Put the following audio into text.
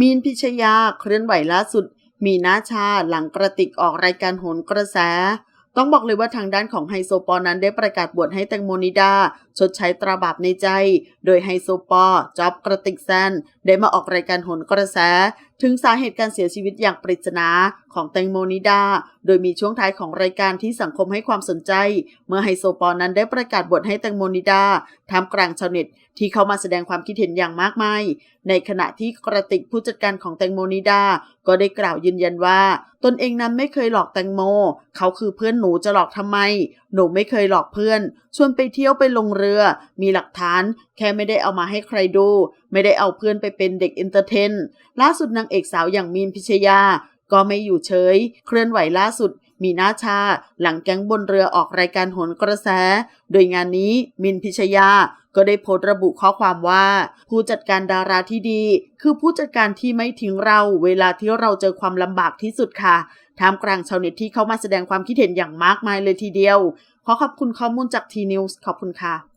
มีนพิชยาเคลื่อนไหวล่าสุด มีน้าชาหลังกระติกออกรายการโหนกระแส ต้องบอกเลยว่าทางด้านของไฮโซปอนั้นได้ประกาศบวชให้แตงโมนิดา ชดใช้ตราบาปในใจ โดยไฮโซปอจ็อบกระติกแซนได้มาออกรายการโหนกระแส ถึงสาเหตุการเสียชีวิตอย่างปริศนาของแตงโมนิดา โดยมีช่วงท้ายของรายการที่สังคมให้ความสนใจ เมื่อไฮโซปอลนั้นได้ประกาศบวชให้แตงโมนิดาท่ามกลางชาวเน็ตที่เข้ามาแสดงความคิดเห็นอย่างมากมาย ในขณะที่กระติกผู้จัดการของแตงโมนิดา ก็ได้กล่าวยืนยันว่า ตนเองนั้นไม่เคยหลอกแตงโม เขาคือเพื่อนหนูจะหลอกทำไมหนูไม่เคยหลอกเพื่อน ชวนไปเที่ยวไปลงเรือ มีหลักฐาน แค่ไม่ได้เอามาให้ใครดู ไม่ได้เอาเพื่อนไปเป็นเด็กเอนเตอร์เทน ล่าสุดนางเอกสาวอย่างมีนพิชยา ก็ไม่อยู่เฉย เคลื่อนไหวล่าสุด มีนาชา หลังแก๊งบนเรือออกรายการโหนกระแส โดยงานนี้มินพิชยาก็ได้โพสต์ระบุข้อความว่า ผู้จัดการดาราที่ดี คือผู้จัดการที่ไม่ทิ้งเราเวลาที่เราเจอความลำบากที่สุดค่ะท่ามกลางชาวเน็ตที่เข้ามาแสดงความคิดเห็นอย่างมากมายเลยทีเดียว ขอขอบคุณข้อมูลจากทีนิวส์ขอบคุณค่ะ